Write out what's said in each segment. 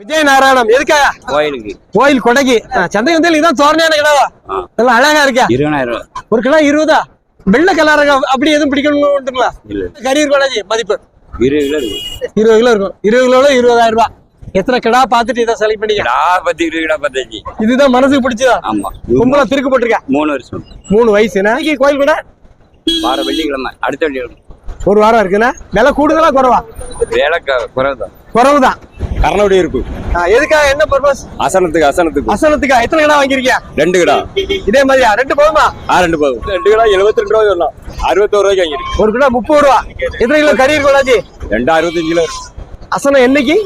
விஜய் நாராயணம் எதுக்காக கோயிலுக்கு. கோயில் கொடைக்கு சந்தை வந்து இதான் தோரணையான கிடாவா ஆ. நல்லா அழகா இருக்கா. இருபதாயிரம் ரூபா. ஒரு கிலோ இருபதா? வெள்ளை கலர் அப்படி எதுவும் பிடிக்கணும்ங்களா இல்ல. கரீர் கொடாஜி மதிப்பு. இருபது கிலோ இருக்கு இருபது கிலோ இருக்கும். இருபது கிலோல இருபதாயிரம் ரூபாய் எத்தனை கிடா பார்த்துட்டு இதை செலக்ட் கிடா பத்து இருபது கிடா பத்தஞ்சு இதுதான் மனசுக்கு பிடிச்சதா? ஆமா. கும்பலா திருக்கு போட்டிருக்கா? மூணு வருஷம். மூணு வயசு. நாளைக்கு கோயில் கூட? வார வெள்ளிக்கிழமை அடுத்த வெள்ளிக்கிழமை. ஒரு வாரம் இருக்குண்ணா விலை கூடுதலா குறவா? வேலை குறைவுதான். குறவுதான். கரணோடி இருக்கு எதுக்காக என்ன பர்பஸ் அசனத்துக்கு அசனத்துக்கு. அசனத்துக்கா? எத்தனை கிடா வாங்கிருக்கியா ரெண்டு கிடா இதே மாதிரியா? ரெண்டு போதுமா? ஆ ரெண்டு போதும். ரெண்டு கிடா எழுபத்தி ரெண்டு ரூபாய் சொல்லலாம் அறுபத்தோரு ரூபாய்க்கு வாங்கிருக்கு ஒரு கிலோ முப்பது ரூபா. எத்தனை கிலோ கரீர் கொடாஜி ரெண்டு அறுபத்தஞ்சு கிலோ அசனம் என்னைக்கு?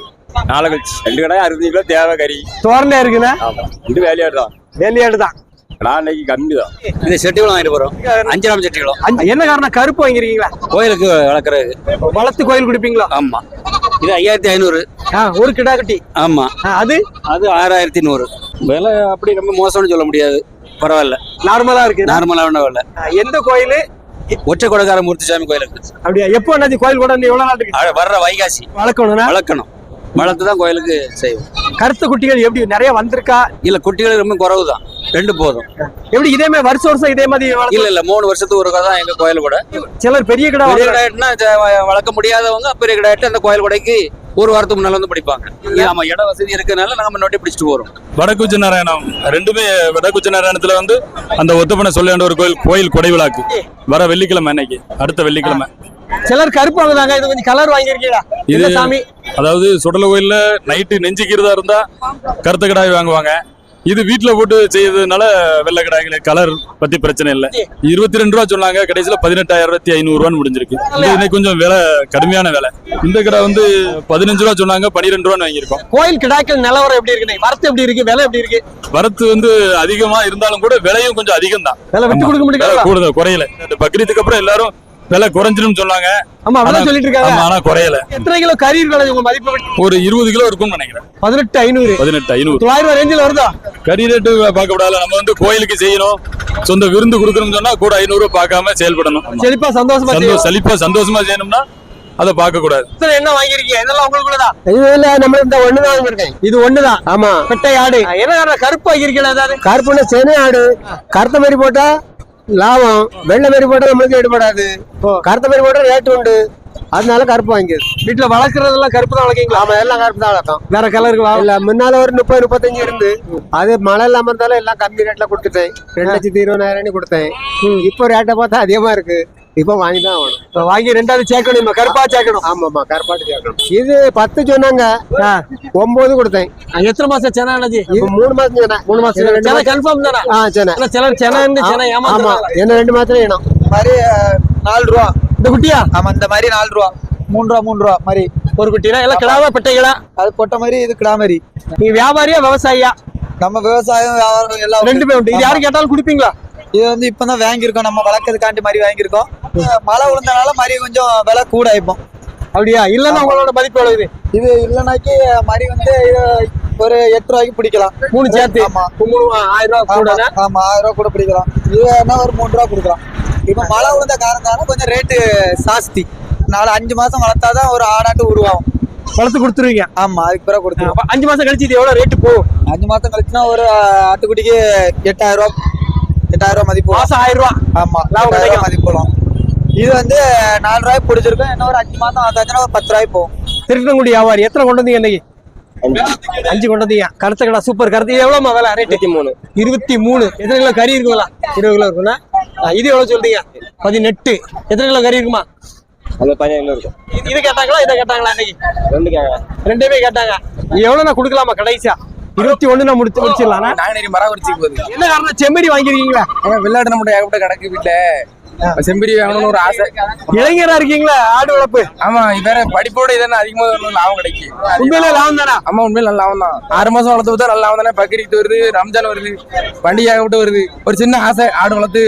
நாளை கழிச்சு. ரெண்டு கடை அறுபத்தஞ்சு கிலோ தேவை கறி. தோரணையா இருக்குண்ணா? ஆமா. இது வேலையாடு தான். வேலையாடு தான் கம்மி தான். இந்த செட்டு கிலோ வாங்கிட்டு போறோம். அஞ்சு கிராம் செட்டு கிலோ அஞ்சு- என்ன காரணம்? கருப்பு வாங்கிருக்கீங்களா கோயிலுக்கு வளர்க்குறது. வளர்த்து கோயில் குடிப்பீங்களா? ஆமா. இது ஐயாயிரத்தி ஐநூறு. ஒரு கிடா கட்டி. ஆமா. அது? அது ஆறாயிரத்தி நூறு. விலை அப்படி ரொம்ப மோசம்னு சொல்ல முடியாது. பரவாயில்ல. நார்மலா இருக்கு. நார்மலான விலை எந்த கோயில்? ஒற்றை கொடக்கார மூர்த்திசாமி கோயிலுக்கு அப்படியா? எப்போ அண்ணாச்சி கோயில் கூட எவ்வளவு அ- வர்ற வைகாசி. வளர்க்கணும்னா? வளர்க்கணும். வளர்த்து தான் கோயிலுக்கு செய்வோம். கருத்து குட்டிகள் எப்படி? நிறைய வந்திருக்கா? இல்ல குட்டிகள் ரொம்ப குறவு தான். ரெண்டு போதும். எப்படி இதே மாதிரி வருஷம் வருஷம் இதே மாதிரி இல்ல இல்ல மூணு வருஷத்துக்கு ஒரு தான் எங்க கோயில் கூட. சிலர் பெரிய கிடா பெரிய ஜ- வளர்க்க முடியாதவங்க பெரிய கடாயிட்டு அந்த கோயில் கொடைக்கு ஒரு வாரத்துக்கு முன்னால வந்து பிடிப்பாங்க. ஆமா இட வசதி இருக்கனால நாங்க முன்னாடி பிடிச்சிட்டு போறோம். வடக்குச்சி நாராயணம் ரெண்டுமே வடக்குச்சி நாராயணத்துல வந்து அந்த ஒத்தப்பன சொல்லேண்ட ஒரு கோயில் கோயில் கொடை விழாக்கு. வர வெள்ளிக்கிழமை அன்னைக்கு. அடுத்த வெள்ளிக்கிழமை. சிலர் கருப்பு வாங்குறாங்க இது கொஞ்சம் கலர் வாங்கிருக்கீங்களா இது இது- சாமி? அதாவது சுடல கோயில்ல நைட்டு நெஞ்சிக்கிறதா இருந்தா கருத்த கடாய் வாங்குவாங்க. இது வீட்டுல போட்டு செய்யறதுனால வெள்ளை கடாய்கள் கலர் பத்தி பிரச்சனை இல்லை. இருபத்தி ரெண்டு ரூபா சொன்னாங்க கடைசியில பதினெட்டாயிரத்தி ஐநூறு ரூபான்னு முடிஞ்சிருக்கு. இன்னைக்கு கொஞ்சம் விலை கடுமையான விலை. இந்த கடை வந்து பதினஞ்சு ரூபா சொன்னாங்க பன்னிரெண்டு ரூபான்னு வாங்கியிருக்கோம். கோயில் கிடாக்கள் நிலவரம் எப்படி இருக்கு வரத்து எப்படி இருக்கு? விலை எப்படி இருக்கு? வரத்து வந்து அதிகமா இருந்தாலும் கூட விலையும் கொஞ்சம் அதிகம் தான் விலை விட்டு கொடுக்க முடியல கூடுதல் குறையல. பக்ரீத்துக்கு அப்புறம் எல்லாரும் விலை குறைஞ்சிரும் சொன்னாங்க. ஆமா அதான் சொல்லிட்டு இருக்காங்க ஆனா குறையல. எத்தனை கிலோ கறி இருக்கு உங்க மதிப்பு ஒரு இருபது கிலோ இருக்கும்னு நினைக்கிறேன். பதினெட்டு ஐநூறு. பதினெட்டு ஐநூறு. தொள்ளாயிரம் ரூபாய் ரேஞ்சில் வருதா? கறி ரேட்டு பார்க்க கூடாது நம்ம வந்து கோயிலுக்கு செய்யணும். சொந்த விருந்து கொடுக்கணும்னு சொன்னா கூட ஐநூறு பார்க்காம செயல்படணும். செழிப்பா சந்தோஷமா. செழிப்பா சந்தோஷமா செய்யணும்னா அதை பார்க்க கூடாது. எத்தனை என்ன வாங்கிருக்கீங்க இதெல்லாம் உங்களுக்குள்ளதான் இது இல்ல நம்ம இந்த ஒண்ணுதான் வாங்கியிருக்கேன். இது ஒண்ணுதான் ஆமா. பெட்டை ஆடு. என்ன கருப்பு வாங்கிருக்கீங்களா ஏதாவது கருப்புன சென்னை ஆடு. கருத்த மாதிரி போட்டா லாபம். வெள்ளை மாதிரி போட்டா நம்மளுக்கு எடுபடாது கருத்த மாதிரி போட்டா ரேட்டு உண்டு. அதனால கருப்பு வாங்கியது வீட்டுல வளர்க்கறதெல்லாம் கருப்பு தான் வளர்க்கீங்களா? ஆமா எல்லாம் கருப்பு தான் வளர்க்கும் வேற கலருக்கு இல்ல முன்னால ஒரு முப்பது முப்பத்தஞ்சு இருந்து. அது மழை இல்லாம இருந்தாலும் எல்லாம் கம்மி ரேட்ல கொடுத்துட்டேன். ரெண்டு லட்சத்தி இருபதாயிரம் கொடுத்தேன். இப்போ ரேட்டை பார்த்தா அதிகமா இருக்கு. இப்போ வாங்கி தான் ஆகணும் வாங்கி ரெண்டாவது சேர்க்கணும் கருப்பா சேர்க்கணும். ஆமாமா கருப்பாட்டு சேர்க்கணும். இது பத்து சொன்னாங்க. ஆ. ஒன்பது கொடுத்தேன். எத்தனை மாசம் சென்னை அண்ணாச்சி? இப்போ மூணு மாசம் சொன்னேன் மூணு மாசம் ரெண்டு சென்னை கன்ஃபார்ம் தானே? ஆ சொன்னேன் ஆனா சிலர் சென்னை சென்னை ஆமா. என்ன ரெண்டு மாத்திரம் வேணும். மாதிரி நாலு ரூபா. இந்த குட்டியா? ஆமா இந்த மாதிரி நாலு ரூபா. மூணு ரூபா மூணு ரூபா மாதிரி. ஒரு குட்டினா? எல்லாம் கிடாவா பெட்டைகளா? அது பொட்ட மாதிரி இது கிடா மாதிரி. நீங்க வியாபாரியா விவசாயியா? நம்ம விவசாயம் வியாபாரம் எல்லாம் ரெண்டுமே உண்டு. இது யாரும் கேட்டாலும் குடிப்பீங்களா? இது வந்து இப்பதான் வாங்கியிருக்கோம். நம்ம வளர்க்கறதுக்காண்டி மாதிரி வாங்கியிருக்கோம். மழை விழுந்தனால மாதிரி கொஞ்சம் விலை கூட ஆயிப்போம் அப்படியா? இல்லன்னா உங்களோட மதிப்பு எவ்வளவு இது? இது இல்லைனாக்கி மாதிரி வந்து ஒரு எட்டு ரூபாய்க்கு பிடிக்கலாம். மூணு சேர்த்து? ஆமா. மூணு ஆயிரம் ரூபாய் கூட ஆமா, ஆயிரம் ரூபா கூட பிடிக்கலாம். இது என்ன ஒரு மூணு ரூபா கொடுக்கலாம். இப்ப மழை விழுந்த காரணத்தால கொஞ்சம் ரேட்டு ஜாஸ்தி நாலு அஞ்சு மாசம் வளர்த்தாதான் ஒரு ஆடாட்டு உருவாகும். வளர்த்து கொடுத்துருவீங்க? ஆமா அதுக்கு பிறகு கொடுத்துருவோம். அஞ்சு மாசம் கழிச்சு இது எவ்வளவு ரேட்டு போகும் அஞ்சு மாசம் கழிச்சுனா ஒரு ஆட்டுக்குட்டிக்கு எட்டாயிரம் ரூபா எட்டாயிரம் ரூபா மதிப்பு. மாசம் ஆயிரம் ரூபாய் ஆமா லாபம். ரூபா மதிப்பு வரும். இது வந்து நாலு ரூபாய்க்கு பிடிச்சிருக்கும். இன்னும் ஒரு அஞ்சு மாசம் வந்தாச்சுன்னா ஒரு பத்து ரூபாய்க்கு போகும். திருட்டங்குடி வியாபாரி எத்தனை கொண்டு வந்தீங்க இன்னைக்கு? அஞ்சு. கொண்டு வந்தீங்க. கருத்த கடை சூப்பர் கருத்து. இது எவ்வளவுமா விலை? ரேட் இருபத்தி மூணு. இருபத்தி மூணு. எத்தனை கிலோ கறி இருக்குங்களா? இருபது கிலோ இருக்குண்ணா இது எவ்வளவு சொல்றீங்க? பதினெட்டு. எத்தனை கிலோ கறி இருக்குமா? அது பதினேழு கிலோ இருக்கும். இது- இது கேட்டாங்களா இதை கேட்டாங்களா இன்னைக்கு? ரெண்டு கேட்கலாம் ரெண்டுமே கேட்டாங்க. இது எவ்வளவு நான் கொடுக்கலாமா கடைசியா? இருபத்தி ஒண்ணு நான் முடிச்சு முடிச்சிடலாம். நாங்கநேரி மராமரிச்சுக்கு போகுது. என்ன காரணம்? செம்மறி வாங்கிருக்கீங்களா வெள்ளாடு நம்மகிட்ட ஏகப்பட்ட கிடக்கு வீட்டுல செம்பரி வாங்கணும்னு ஒரு ஆசை. இளைஞரா இருக்கீங்களா? ஆடு வளர்ப்பு. ஆமா வேற படிப்போட இதெல்லாம் அதிகமா வரணும் லாபம் கிடைக்கும் உண்மையிலே லாபம் தானா? ஆமா உண்மையில நல்ல லாபம் தான். ஆறு மாசம் வளர்த்து பார்த்தா நல்ல லாபம் தானே? பக்ரீத் வருது ரம்ஜான் வருது பண்டிகை ஏகப்பட்ட வருது. ஒரு சின்ன ஆசை ஆடு வளர்த்து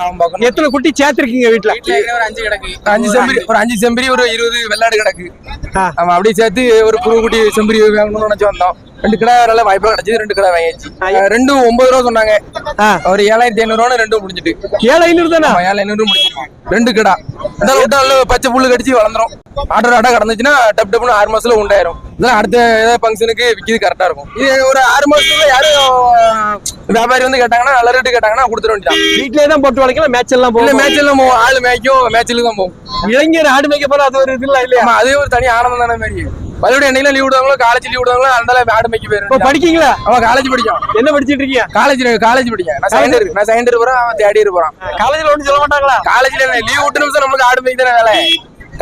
லாபம் பார்க்கணும். எத்தனை குட்டி சேர்த்திருக்கீங்க வீட்டுல ஒரு அஞ்சு கிடக்கு. அஞ்சு செம்பரி ஒரு அஞ்சு செம்பரி ஒரு இருபது வெள்ளாடு கிடக்கு. ஆமா அப்படியே சேர்த்து ஒரு புது குட்டி செம்பரி வாங்கணும்னு நினைச்சு வந்தோம். ரெண்டு கடை நல்ல வாய்ப்பா கிடைச்சது ரெண்டு கடை வாங்கியாச்சு. ரெண்டும் ஒன்பது ரூபா சொன்னாங்க. ஒரு ஏழாயிரத்தி ஐநூறு ரெண்டும் முடிஞ்சிட்டு. ஏழு ஐநூறு தானே? ஏழு ஐநூறு முடிஞ்சிட்டு. ரெண்டு கடை. இந்த விட்டா நல்ல பச்சை புல்லு கடிச்சு வளர்ந்துரும். ஆட்டோ ஆட்டோ கடந்துச்சுன்னா டப் டப்னு ஆறு மாசத்துல உண்டாயிரும். இதெல்லாம் அடுத்த ஏதாவது ஃபங்க்ஷனுக்கு விற்கிறது கரெக்டா இருக்கும். இது ஒரு ஆறு மாசத்துல யாரும் வியாபாரி வந்து கேட்டாங்கன்னா நல்ல ரேட்டு கேட்டாங்கன்னா கொடுத்துட வேண்டியதான் வீட்லயே தான் போட்டு வளைக்கலாம் மேட்ச் எல்லாம் போகும். மேட்ச் எல்லாம் போவோம் ஆள் மேய்க்கும் மேட்ச்ல தான் போகும். இளைஞர் ஆடு மேய்க்க போற அது ஒரு இது இல்ல இல்லையா? அதே ஒரு தனி ஆனந்தம் தானே மாதிரி மறுபடியும் என்னைக்கு லீவ் விடுவாங்களோ காலேஜ் லீவ் விடுவாங்களோ அந்த ஆடு மேய்க்க போயிரும் படிக்கீங்களா? அவன் காலேஜ் படிக்கும். என்ன படிச்சிட்டு இருக்கீங்க? காலேஜ் காலேஜ் படிக்கேன். நான் செகண்ட் இயர் நான் செகண்ட் இயர் போறேன் அவன் காலேஜ்ல ஒண்ணும் சொல்ல மாட்டாங்களா? காலேஜ்ல லீவ் விட்டு நிமிஷம் நம்மளுக்கு ஆடு மேய்க்க தானே வேலை?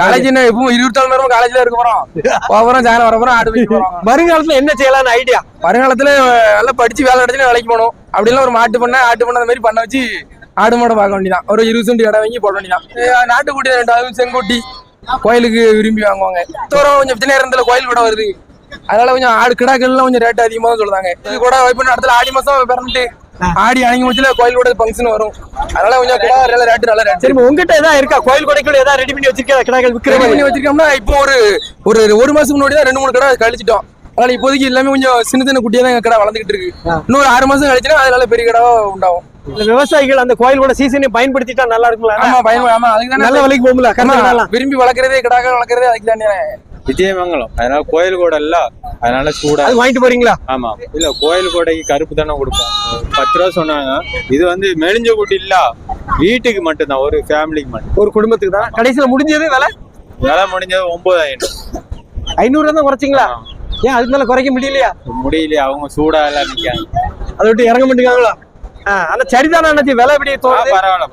காலேஜ் என்ன இருபத்தி நாலு நேரம் காலேஜ்ல இருக்க போறோம். போறோம் வர போறோம் ஆடு போறோம். வருங்காலத்துல என்ன செய்யலாம்னு ஐடியா வருங்காலத்துல நல்லா படிச்சு வேலை கிடைச்சுன்னா வேலைக்கு போகணும். அப்படிலாம் ஒரு மாட்டு பண்ண ஆட்டு பண்ண அந்த மாதிரி பண்ண வச்சு ஆடு மாடை பார்க்க வேண்டியதான் ஒரு இருபது சென்ட் இடம் வாங்கி போட வேண்டியதான் நாட்டுக்குட்டி ரெண்டு செங்குட்டி. கோயிலுக்கு விரும்பி வாங்குவாங்க. தூரம் கொஞ்சம் வித்த நேரத்துல கோயில் கூட வருது. அதனால கொஞ்சம் ஆடு கிடாக்கள்லாம் கொஞ்சம் ரேட் அதிகமா தான் சொல்லுவாங்க இது கூட வைப்பு இடத்துல ஆடி மாசம் பிறந்துட்டு ஆடி அணங்கி முச்சில கோயில் கூட ஃபங்க்ஷன் வரும். அதனால கொஞ்சம் கிடா நல்ல ரேட்டு நல்ல ரேட் சரி உங்ககிட்ட ஏதாவது இருக்கா? கோயில் கொடைக்குள்ள ஏதாவது ரெடி பண்ணி வச்சிருக்கா கிடாக்கள் மாதிரி? பண்ணி வச்சிருக்கோம்னா இப்போ ஒரு ஒரு ஒரு மாசத்துக்கு முன்னாடி தான் ரெண்டு மூணு கடை கழிச்சிட்டோம். அதனால இப்போதைக்கு எல்லாமே கொஞ்சம் சின்ன சின்ன குட்டியா தான் எங்க கடை வளர்ந்துகிட்டு இருக்கு. இன்னொரு ஆறு மாசம் கழிச்சுன்னா அதனால பெரிய கடை உண்டாகும். விவசாயிகள் அந்த கோயில் கூட சீசனை பயன்படுத்திட்டா நல்லா இருக்கும்ல. ஆமா பயன் ஆமா அதுக்கு நல்ல விலைக்கு போகும்ல விரும்பி வளர்க்கறதே கிடாக்க வளர்க்கறதே அதுக்கு தானே. விஜயமங்கலம். அதனால கோயில் கூட இல்ல அதனால சூடா அது வாங்கிட்டு போறீங்களா? ஆமா. இல்ல கோயில் கூடைக்கு கருப்பு தானே கொடுப்போம். பத்து ரூபா சொன்னாங்க. இது வந்து மெலிஞ்ச குட்டி இல்ல வீட்டுக்கு மட்டும்தான் ஒரு ஃபேமிலிக்கு மட்டும். ஒரு குடும்பத்துக்கு தான். கடைசியில முடிஞ்சது விலை? விலை முடிஞ்சது ஒன்பதாயிரம். ஐநூறு தான் குறைச்சிங்களா? ஏன் அதுக்கு மேல குறைக்க முடியலையா? முடியலையே அவங்க சூடா எல்லாம் நிக்காங்க அதை விட்டு இறங்க மாட்டேங்காங்களா ஆனா சரிதானே அண்ணாச்சி? விலை எப்படி தோணுது? பரவாயில்ல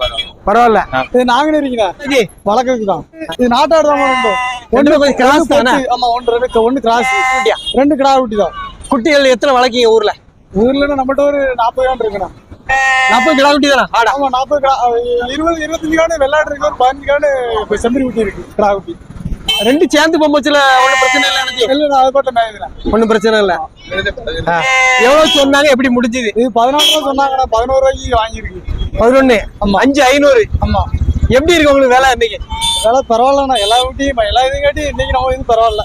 பரவாயில்ல. இது நாங்களே இருக்கீங்க. இது நாட்டாடு தான் உண்டு ரெண்டுமே கொஞ்சம் கிராஸ் தானே? ஆமா ஒன்று ரெண்டு ஒன்று கிராஸ் ரெண்டு கிடா குட்டி தான். குட்டிகள் எத்தனை வளர்க்கீங்க ஊர்ல? ஊர்ல நம்மகிட்ட ஒரு நாற்பது காண்டு இருக்குண்ணா. நாற்பது கிடா குட்டி தானே? ஆமா நாற்பது கிடா இருபது இருபத்தஞ்சு காண்டு வெள்ளாடு இருக்கு ஒரு பதினஞ்சு இப்ப செம்பரி குட்டி இருக்கு கிடா குட்டி. ரெண்டு சேர்ந்து போகும்போதுல ஒண்ணும் பிரச்சனை இல்லை அண்ணாச்சி இல்ல அது மட்டும் ஒண்ணும் பிரச்சனை இல்ல. ஆ. எவ்வளவு சொன்னாங்க எப்படி முடிஞ்சது? இது பதினாறு ரூபா சொன்னாங்கண்ணா பதினோரு ரூபாய்க்கு வாங்கியிருக்கு. பதினொன்னு அஞ்சு ஐநூறு. ஆமா. எப்படி இருக்கு உங்களுக்கு வேலை இன்னைக்கு? வேலை பரவாயில்லண்ணா எல்லா குட்டியும் எல்லா இதையும் காட்டி இன்னைக்கு நம்ம இது பரவாயில்ல.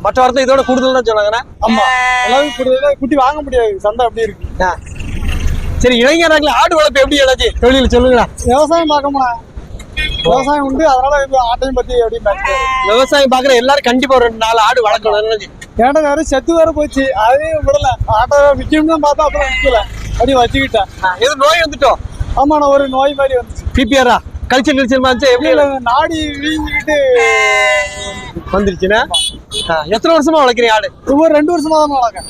மற்ற வாரத்தை இதோட கூடுதல் தான் சொன்னாங்கண்ணா? ஆமா. எல்லாரும் குட்டி- குட்டி வாங்க முடியாது சந்தை அப்படி இருக்கு. சரி இளைஞர்கள் ஆடு வளர்ப்பு எப்படி அண்ணாச்சி தொழில் சொல்லுங்களா விவசாயம் பார்க்கணும்னா விவசாயம் உண்டு. அதனால ஆட்டையும் பத்தி மேட்ச் விவசாயம் பாக்குற எல்லாரும் கண்டிப்பா ஒரு ரெண்டு நாலு ஆடு வளர்க்கணும். ஏன்டா வேற செத்து வேற போச்சு. அதையும் விடல. ஆட்டோ விற்கணும்னு பார்த்தா அப்புறம் விற்கல அப்படி வச்சுக்கிட்டேன். எது நோய் வந்துட்டோம் ஆமா நான் ஒரு நோய் மாதிரி வந்துச்சு. பிபிஆரா கல்ச்சர் கல்ச்சர் மாதிரி எப்படி? நாடி வீங்கிக்கிட்டு வந்துருச்சுன்னா எத்தனை வருஷமா வளர்க்குறீங்க ஆடு? ஒரு ரெண்டு வருஷமா தான் வளர்க்கேன்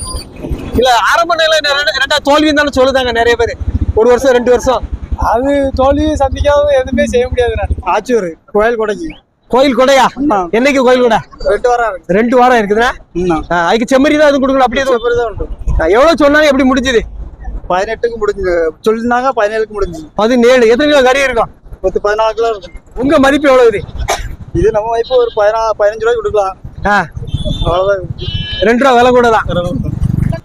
இல்ல ஆரம்ப நிலையில ரெண்டு- ரெண்டா தோல்வி தானே சொல்லுதாங்க நிறைய பேர். ஒரு வருஷம் ரெண்டு வருஷம். அது தோல்வி சந்திக்காத எதுவுமே செய்ய முடியாது நான். ஆச்சூர் கோயில் கொடைக்கு. கோயில் கொடையா? என்னைக்கு கோயில் கொடை? ரெண்டு வாரம் ரெண்டு வாரம் இருக்குதுன்னா ஆ, அதுக்கு செம்மறி தான் எதுவும் கொடுக்கணும் அப்படியே எதுவும்? ஆ, எவ்வளவு சொன்னாங்க எப்படி முடிஞ்சது? பதினெட்டுக்கு முடிஞ்சது. சொல்லியிருந்தாங்க பதினேழுக்கு முடிஞ்சது. பதினேழு. எத்தனை கிலோ கறி இருக்கும்? பத்து பதினாலு கிலோ இருக்கும். உங்க மதிப்பு எவ்வளவு இது? இது நம்ம வைப்பு ஒரு பதினா பதினஞ்சு ரூபாய்க்கு கொடுக்கலாம். ஆ, அவ்வளவுதான் ரெண்டு ரூபா விலை கூட தான்.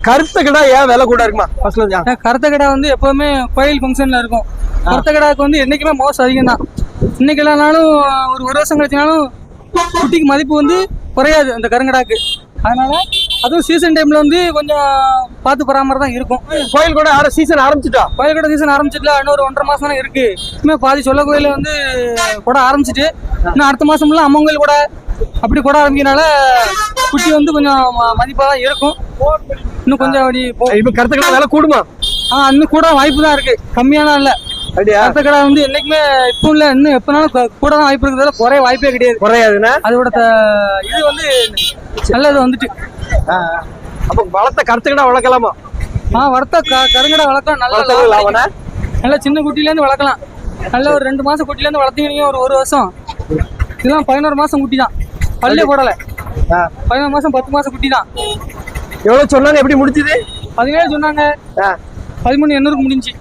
கருத்த கடை ஏன் விலை கூட இருக்குமா? ஃபர்ஸ்ட்ல கருத்த கடை வந்து எப்பவுமே கோயில் ஃபங்க்ஷன்ல இருக்கும். கருத்த கடாக்கு வந்து என்னைக்குமே மோசம் அதிகம் தான் இன்னைக்கு இல்லைனாலும் ஒரு ஒரு வருஷம் கழிச்சினாலும் குட்டிக்கு மதிப்பு வந்து குறையாது அந்த கருங்கடாக்கு. அதனால அதுவும் சீசன் டைம்ல வந்து கொஞ்சம் பார்த்து பராமரி தான் இருக்கும். கோயில் கூட ஆர சீசன் ஆரம்பிச்சுட்டா? கோயில் கூட சீசன் ஆரம்பிச்சிட்டுல இன்னொரு ஒன்றரை மாசம் தானே இருக்கு. இன்னும் பாதி சொல்ல கோயில வந்து கூட ஆரம்பிச்சிட்டு இன்னும் அடுத்த மாசம்லாம் அம்மன் கோயில் கூட அப்படி கூட ஆரம்பிக்கனால குட்டி வந்து கொஞ்சம் ம- மதிப்பா தான் இருக்கும். இன்னும் கொஞ்சம் அப்படி இப்ப கருத்த கடை விலை கூடுமா? ஆ இன்னும் கூட வாய்ப்பு தான் இருக்கு. கம்மியாலாம் இல்ல. அப்படியா? அடுத்த கடை வந்து என்னைக்குமே இப்போ இல்ல. இன்னும் எப்பனாலும் கூட தான் வாய்ப்பு இருக்கிறதால குறைய வாய்ப்பே கிடையாது. குறையாதுன்னா? அதோட இது வந்து நல்லது வந்துட்டு. அப்ப வளர்த்த கருத்த கடை வளர்க்கலாமா? ஆ வளர்த்த கருங்கடை வளர்க்கலாம். நல்ல. நல்ல சின்ன குட்டில இருந்து வளர்க்கலாம். நல்ல ஒரு ரெண்டு மாசம் குட்டில இருந்து வளர்த்தீங்க ஒரு ஒரு வருஷம். இதெல்லாம் பதினோரு மாசம் குட்டி தான் பல்லே. போடல. பதினோரு மாசம் பத்து மாசம் குட்டி தான் எவ்வளவு சொன்னாங்க? எப்படி முடிஞ்சது? பதினேழு சொன்னாங்க. பதிமூணு எண்ணூறுக்கு முடிஞ்சு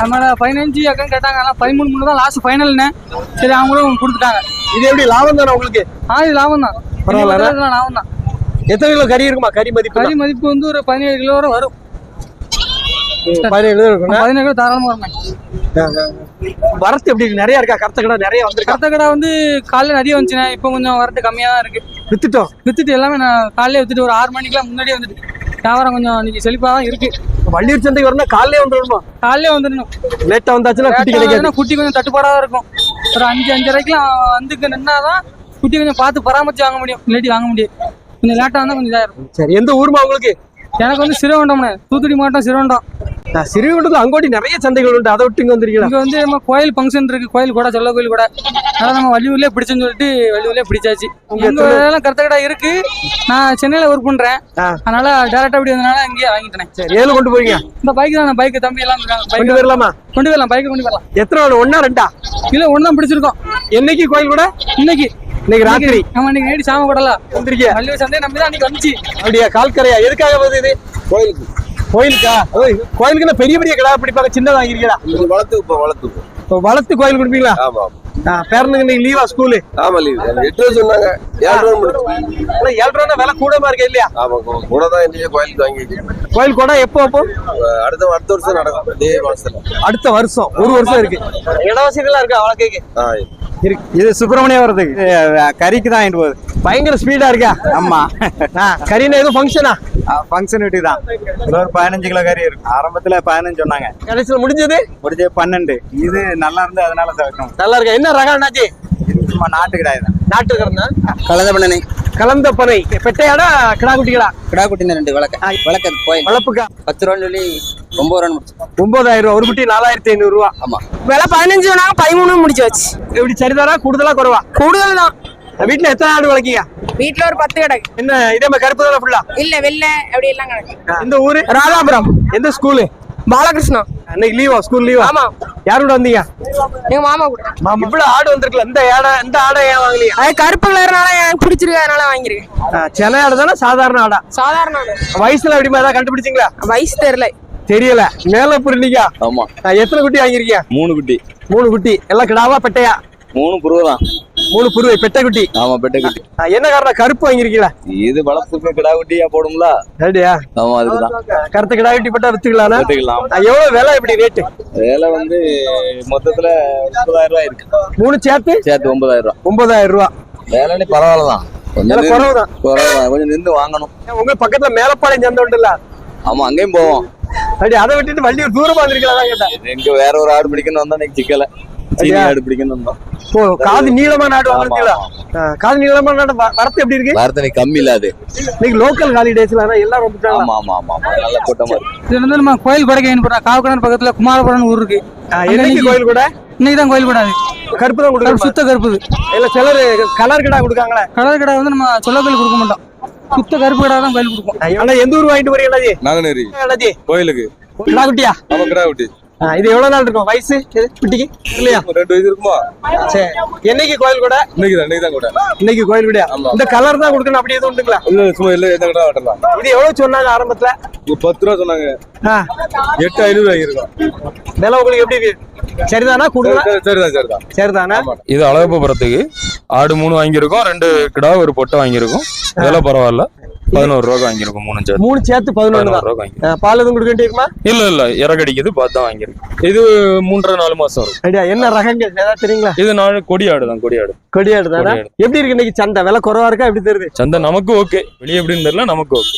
அதனால பதினஞ்சு அக்கன்னு கேட்டாங்க. ஆனால் பதிமூணு மூணு தான் லாஸ்ட் ஃபைனல்னு சரி அவங்களும் கொடுத்துட்டாங்க. இது எப்படி லாபம் தானே உங்களுக்கு? ஆ இது லாபம் தான். பரவாயில்ல. லாபம் தான். எத்தனை கிலோ கறி இருக்குமா? கறி மதிப்பு கறி மதிப்பு வந்து ஒரு பதினேழு கிலோ வரை வரும். பதினேழு கிலோ இருக்கும்னா? பதினேழு கிலோ தாராளமாக வருமே வரத்து எப்படி நிறைய இருக்கா? கருத்த கடை நிறைய வந்திருக்கா? கருத்த கடை வந்து காலைல நிறைய வந்துச்சுண்ணே. இப்போ கொஞ்சம் வரட்டு கம்மியாக தான் இருக்கு. வித்துட்டோம்? வித்துட்டு எல்லாமே நான் காலையில வித்துட்டு ஒரு ஆறு மணிக்கெல்லாம் முன்னாடியே வந்துட்டு வியாபாரம் கொஞ்சம் இன்னைக்கு செழிப்பாக தான் இருக்கு. வள்ளியூர் சந்தைக்கு வரணும் காலையிலே வந்துடணுமா? காலையிலே வந்துடணும். லேட்டா வந்தாச்சுன்னா குட்டி கிடைக்காது குட்டி கொஞ்சம் தட்டுப்பாடாக தான் இருக்கும். ஒரு அஞ்சு அஞ்சரைக்கெல்லாம் வந்துக்கு நின்னாதான் குட்டி கொஞ்சம் பார்த்து பராமரிச்சு வாங்க முடியும். இல்லாட்டி வாங்க முடியும் கொஞ்சம் லேட்டாக வந்தால் கொஞ்சம் இதாக இருக்கும் சரி எந்த ஊருமா உங்களுக்கு? எனக்கு வந்து சிறுவண்டம்ண்ணே தூத்துக்குடி மாவட்டம் சிறுவண்டம். நான் சிறுவிட்டத்துல அங்கோட்டி நிறைய சந்தைகள் உண்டு. அதை விட்டு இங்க வந்திருக்கீங்களா? இங்க வந்து நம்ம கோயில் ஃபங்க்ஷன் இருக்கு. கோயில் கூட சொல்ல கோயில் கூட. அதனால நம்ம வள்ளியூர்லயே பிடிச்சுன்னு சொல்லிட்டு வள்ளியூர்லயே பிடிச்சாச்சு. எல்லாம் கருத்தக்கடா இருக்கு. நான் சென்னையில ஒர்க் பண்றேன். ஆ. அதனால டேரக்டா அப்படி வந்தனால அங்கேயே வாங்கிட்டேன். சரி ஏழு கொண்டு போறீங்க? இந்த பைக் தான் பைக் தம்பி எல்லாம் கொண்டு வரலாமா? கொண்டு வரலாம் பைக்கை கொண்டு வரலாம். எத்தனை ஒன்னா ரெண்டா? இல்ல ஒண்ணு பிடிச்சிருக்கோம். என்னைக்கு கோயில் கூட? இன்னைக்கு. இன்னைக்கு ராத்திரி. நம்ம இன்னைக்கு நேடி சாம கூடலாம் வந்திருக்கியா? வள்ளியூர் சந்தை நம்பி தான் அன்னைக்கு வந்துச்சு. அப்படியா? கால்கரையா? எதுக்காக போகுது இது? கோயிலுக்கு. கோயிலுக்கா? ஓய், கோயிலுக்கு பெரிய பெரிய கடை பிடிப்பாங்க சின்னதா வாங்கிருக்கீங்களா வளர்த்து இப்போ வளர்த்து. இப்போ வளர்த்து கோயில் கொடுப்பீங்களா? ஆமா ஆ, பேரனுக்கு இன்னைக்கு லீவா ஸ்கூலு? ஆமா லீவ். எட்டு ரூபா சொன்னாங்க. ஏழு ரூபா முடிச்சு. ஆனா ஏழு ரூபா விலை கூடமா இருக்கு இல்லையா? ஆமா கூட தான் இன்னைக்கு கோயிலுக்கு வாங்கி கோயில் கூட எப்போ அப்போ? அடுத்த அடுத்த வருஷம் நடக்கும். இதே மாசத்துல. அடுத்த வருஷம். ஒரு வருஷம் இருக்கு. இட வசதிலாம் இருக்கா ஆ இருக்கு. இது சுப்பிரமணியம் வருதுக்கு கறிக்கு தான் வாங்கிட்டு போகுது. பயங்கர ஸ்பீடா இருக்கா? ஆமா. ஆ, கரீனா எதுவும் ஃபங்க்ஷனா ஃபங்க்ஷன் வீட்டுக்கு தான். ஒரு பதினஞ்சு கிலோ கறி இருக்கு. ஆரம்பத்துல பதினஞ்சு சொன்னாங்க. கடைசியில முடிஞ்சது? முடிஞ்ச பன்னெண்டு. இது நல்லா இருந்து அதனால தவிர்க்கணும் நல்லா இருக்கா? என்ன ரகம் என்னாச்சு இது சும்மா நாட்டு கிடையாது நாட்டு ரகம்னா கலந்த பண்ணனை கலந்த பனை பெட்டையாடா கிடா குட்டிகளா கிடா குட்டின ரெண்டு விளக்க விளக்க கோயில் வளர்ப்புக்கா? பத்து ரூபான்னு சொல்லி ஒன்பது ரூபான்னு முடிச்சு. ஒன்பதாயிரம் ரூபா ஒரு குட்டி நாலாயிரத்தி ஐநூறு ரூபா. ஆமா. விலை பதினஞ்சு நாங்க பதிமூணு முடிச்சு வச்சு. எப்படி சரிதாரா கூடுதலா குறைவா? கூடுதல் தான். வீட்டுல எத்தனை ஆடு வளர்க்கீங்க? வீட்டுல ஒரு பத்து கிடக்கு என்ன இதே மாதிரி கருப்பு தானே ஃபுல்லா இல்ல வெள்ளை அப்படி எல்லாம் கிடக்கு எந்த ஊரு? ராதாபுரம். எந்த ஸ்கூலு பாலகிருஷ்ணா. அன்னைக்கு லீவா ஸ்கூல் லீவா ஆமா. யாரோட வந்தீங்க? எங்க மாமா கூட. மாமா. இவ்வளவு ஆடு வந்திருக்கல இந்த ஆடை இந்த ஆடை ஏன் வாங்கலையா? அது கருப்பு கலர்னால எனக்கு பிடிச்சிருக்கு அதனால வாங்கியிருக்கேன் சென்னை ஆடு தானே? சாதாரண ஆடா. சாதாரண வயசுல எப்படி ஏதாவது கண்டுபிடிச்சீங்களா? வயசு தெரியல. தெரியல. மேல புரிஞ்சிக்கா ஆமா. எத்தனை குட்டி வாங்கிருக்கீங்க மூணு குட்டி. மூணு குட்டி. எல்லாம் கிடாவா பெட்டையா? மூணு புருவ தான் மூணு புருவை பெட்டை குட்டி ஆமா பெட்டை குட்டி ஆ, என்ன காரணம்? கருப்பு வாங்கிருக்கீங்களா இது வளர்ப்புக்கு கிடா குட்டியா போடும்ல? அப்படியா? ஆமா அதுக்குதான். கருத்து கிடா குட்டி பட்டா வித்துக்கலாம். எடுத்துக்கலாம் எவ்வளவு விலை எப்படி ரேட்டு வேலை வந்து மொத்தத்துல முப்பதாயிரம் ரூபாய் இருக்கு. மூணு சேர்த்து? சேர்த்து ஒன்பதாயிரம் ரூபாய். ஒன்பதாயிரம் ரூபா. வேலை பரவாயில்ல தான் கொஞ்சம் குறவுதான். குறைவுதான். கொஞ்சம் நின்று வாங்கணும். உங்க பக்கத்துல மேலப்பாளையம் சந்தை உண்டுல்ல ஆமா அங்கேயும் போவோம். அப்படி அதை விட்டுட்டு வள்ளியூர் தூரமா வந்திருக்கலாம் கேட்டேன். எங்க வேற ஒரு ஆடு பிடிக்கணும் வந்தா இன்னைக்கு சிக்கல. சீனி? ஆடு பிடிக்கணும் வந்தோம். ஓ காது நீளமா நாடு வாங்குறீங்களா? காது நீளமா நாடு வரத்து எப்படி இருக்கு? வார்த்தை கம்மி இல்ல அது. இன்னைக்கு லோக்கல் ஹாலிடேஸ்ல எல்லாரும் வந்துட்டாங்க ஆமா ஆமா ஆமா ஆமா. நல்ல கூட்டமா இருக்கு. இது வந்து நம்ம கோயில் படைக்க போறோம் காவக்கடன் பக்கத்துல குமாரபுரம் ஊர் இருக்கு. என்னைக்கு கோயில் கூட? இன்னைக்கு தான் கோயில் கூடாது கருப்பு தான் சுத்த கருப்பு இல்ல சிலர் கலர் கிடா கொடுக்காங்களே? கலர் கடை வந்து நம்ம சொல்ல கோயில் கொடுக்க மாட்டோம். சுத்த கருப்பு கடை தான் கோயில் கொடுப்போம் ஆனா எந்த ஊர் வாங்கிட்டு அண்ணாஜி? நாங்கநேரி கோயிலுக்கு. கிடா குட்டியா கிடா குட்டி இது எவ்வளவு நாள் இருக்கும்? வயசு? குட்டிக்கு? இல்லையா? ரெண்டு வயசு இருக்குமா? சரி. என்னைக்கு கோயில் கூட? இன்னைக்கு தான் இன்னைக்கு தான் கூட. இன்னைக்கு கோயில் கூடயா இந்த கலர் தான் கொடுக்கணும். அப்படி எதுவும் உண்டுங்களா? இல்ல சும்மா இல்ல எந்த கடை வெட்டலாம் இது எவ்வளவு சொன்னாங்க ஆரம்பத்துல? பத்து ரூபா சொன்னாங்க. எட்டு ஐநூறு வாங்கியிருக்கோம். விலை உங்களுக்கு எப்படி சரிதானா? கூடுதலா சரி, சரிதான் சரிதான். சரிதானா? இது அழகப்பபுரத்துக்கு ஆடு மூணு வாங்கியிருக்கோம். ரெண்டு கிடா ஒரு பொட்டை வாங்கியிருக்கோம். இதெல்லாம் பரவாயில்ல. பதினோரு ரூபா வாங்கியிருக்கோம் மூணு சேர்த்து. மூணு சேர்த்து பதினொன்று தான். ரூபா பால் எதுவும் கொடுக்க வேண்டியிருக்குமா? இல்ல இல்ல இறக்கடிக்குது பார்த்து தான் வாங்கியிருக்கோம். இது மூன்றரை நாலு மாசம் வரும். ஐடியா என்ன ரகங்கள்? ஏதாவது தெரியுங்களா? இது நான் கொடியாடு தான் கொடியாடு. கொடியாடு தானே? கொடியாடு. எப்படி இருக்கு இன்னைக்கு சந்தை? விலை குறவா இருக்கா எப்படி தெரியுது? சந்தை நமக்கு ஓகே. வெளியே எப்படின்னு தெரியல நமக்கு ஓகே.